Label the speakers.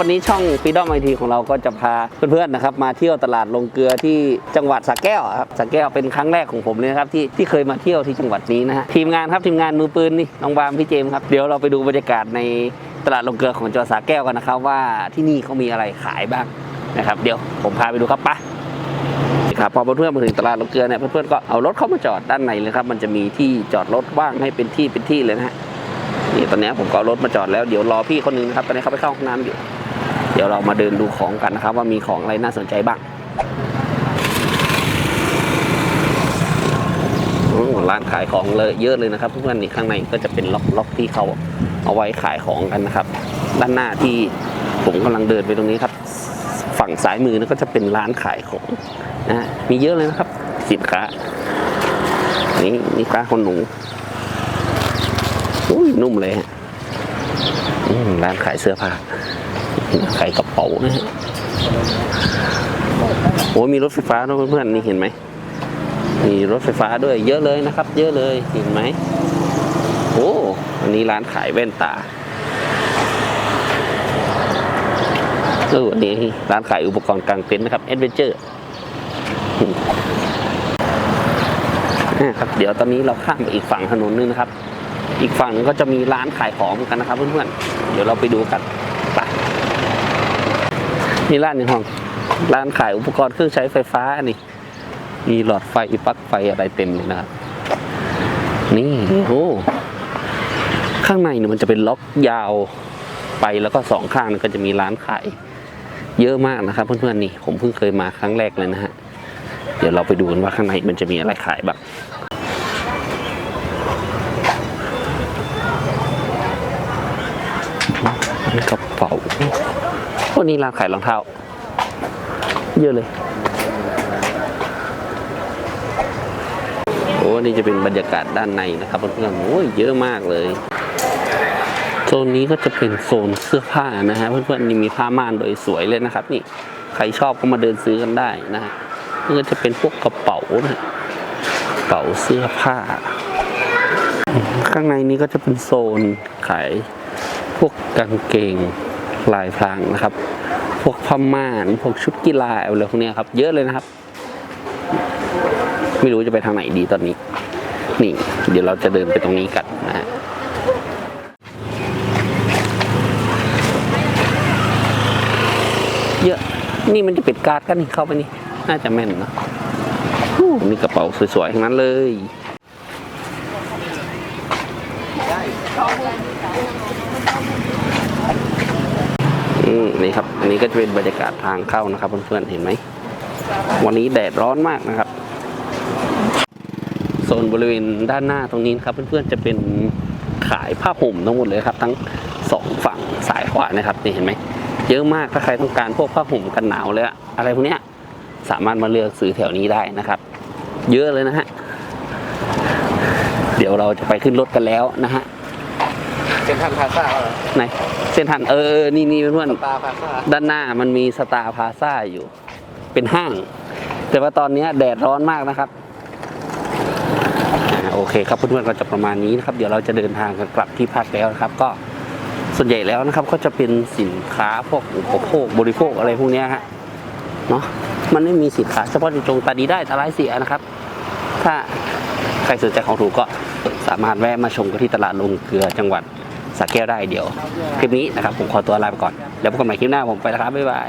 Speaker 1: วันนี้ช่องฟีดอมไอทีของเราก็จะพาเพื่อนๆนะครับมาเที่ยวตลาดลงเกลือที่จังหวัดสระแก้วครับสระแก้วเป็นครั้งแรกของผมเลยนะครับที่ที่เคยมาเที่ยวที่จังหวัดนี้นะฮะทีมงานครับทีมงานมือปืนนี่น้องบามพี่เจมส์ครับเดี๋ยวเราไปดูบรรยากาศในตลาดลงเกลือของจังหวัดสระแก้วกันนะครับว่าที่นี่เขามีอะไรขายบ้างนะครับ เดี๋ยวผมพาไปดูครับปะครับพอเพื่อนๆมาถึงตลาดลงเกลือเนี่ยเพื่อนๆก็เอารถเข้ามาจอดด้านในเลยครับ มันจะมีที่จอดรถว่างให้เป็นที่เป็นที่เลยนะฮะนี่ตอนนี้ผมก็รถมาจอดแล้วเดี๋ยวรอพี่คนนึงนะครับตอนนี้เขาไปเข้าห้องน้ำอยู่ ดี๋ยวเรามาเดินดูของกันนะครับ ว่ามีของอะไรน่าสนใจบ้างร้านขายของเลยเยอะเลยนะครับเพื่อนนี่ข้างในก็จะเป็นล็อกล็อกที่เขาเอาไว้ขายของกันนะครับ ด้านหน้าที่ผมกำลังเดินไปตรงนี้ครับ ฝั่งซ้ายมือนั่นก็จะเป็นร้านขายของนะมีเยอะเลยนะครับ สินค้านี่นี่ค้าคนหนูอุ้ยนุ่มเลยฮะร้านขายเสื้อผ้า ขายกระเป๋านะฮะโอ้ยมีรถไฟฟ้าด้วยเพื่อนๆนี่เห็นไหมมีรถไฟฟ้าด้วยเยอะเลยนะครับ เยอะเลยเห็นไหมโอ้อันนี้ร้านขายแว่นตาเอออันนี้ร้านขายอุปกรณ์กางเต็นท์นะครับเอดเวนเจอร์นะครับเดี๋ยวตอนนี้เราข้ามไปอีกฝั่งถนนนึงนะครับ อีกฝั่งนึงก็จะมีร้านขายของเหมือนกันนะครับเพื่อนๆเดี๋ยวเราไปดูกัน ไปนี่ร้านในห้อง ร้านขายอุปกรณ์เครื่องใช้ไฟฟ้านี่ มีหลอดไฟปลั๊กไฟอะไรเต็มเลยนะครับ นี่โอ้ข้างในเนี่ยมันจะเป็นล็อกยาวไปแล้วก็สองข้างก็จะมีร้านขาย เยอะมากนะครับเพื่อนๆนี่ ผมเพิ่งเคยมาครั้งแรกเลยนะฮะ เดี๋ยวเราไปดูกันว่าข้างในมันจะมีอะไรขายบ้างนี่กระเป๋าพ วกนี้ร้านขายรองเท้า เยอะเลย โอ้นี่จะเป็นบรรยากาศด้านในนะครับเพื่อนๆโอ้ยเยอะมากเลย โซนนี้ก็จะเป็นโซนเสื้อผ้านะฮะเพื่อนๆนี่มีผ้าม่านโดยสวยเลยนะครับ นี่ใครชอบก็มาเดินซื้อกันได้นะฮะนี่ก็จะเป็นพวกกระเป๋านะกระเป๋าเสื้อผ้า ข้างในนี้ก็จะเป็นโซนขายพวกกางเกง ลายพรางนะครับ พวกผ้าม่านพวกชุดกีฬาอะไรพวกนี้ครับ เยอะเลยนะครับ ไม่รู้จะไปทางไหนดีตอนนี้ นี่ เดี๋ยวเราจะเดินไปตรงนี้กันนะฮะเยอะนี่มันจะปิดการ์ดกันเข้าไปนี่ น่าจะแม่นนะมีกระเป๋าสวยๆทั้งนั้นเลย นี่ครับ อันนี้ก็จะเป็นบรรยากาศทางเข้านะครับเพื่อนๆเห็นไหม วันนี้แดดร้อนมากนะครับ โซนบริเวณด้านหน้าตรงนี้นครับเพื่อนๆจะเป็นขายผ้าห่มทั้งหมดเลยครับ ทั้งสองฝั่งซ้ายขวานะครับนี่เห็นไหมเยอะมากถ้าใครต้องการพวกผ้าห่มกันหนาวเลยอะอะไรพวกเนี้ยสามารถมาเลือกซื้อแถวนี้ได้นะครับ เยอะเลยนะฮะเดี๋ยวเราจะไปขึ้นรถกันแล้วนะฮะ
Speaker 2: เป็นทันพาซ่าเหรอ
Speaker 1: ไหนเส้นทันเออเออนี่นี่เพื่อน
Speaker 2: ตาพาซ่า
Speaker 1: ๆด้านหน้ามันมีสตาร์พาซ่าอยู่ เป็นห้าง แต่ว่าตอนเนี้ยแดดร้อนมากนะครับอ่าโอเคครับเพื่อนๆก็จะประมาณนี้นะครับ เดี๋ยวเราจะเดินทางกันกลับที่พักแล้วนะครับ ก็ส่วนใหญ่แล้วนะครับ ก็จะเป็นสินค้าพวกอุปโภคบริโภคอะไรพวกเนี้ยฮะเนาะมันไม่มีสินค้าเฉพาะในจงตาดีได้ตาร้ายเสียนะครับ ถ้าใครสนใจของถูกก็สามารถแวะมาชมกันที่ตลาดลงเกลือจังหวัด สักแก้วได้เดี๋ยว คลิปนี้นะครับผมขอตัวลาไปก่อน แล้วพบกันใหม่คลิปหน้าผมไปแล้วครับบ๊ายบาย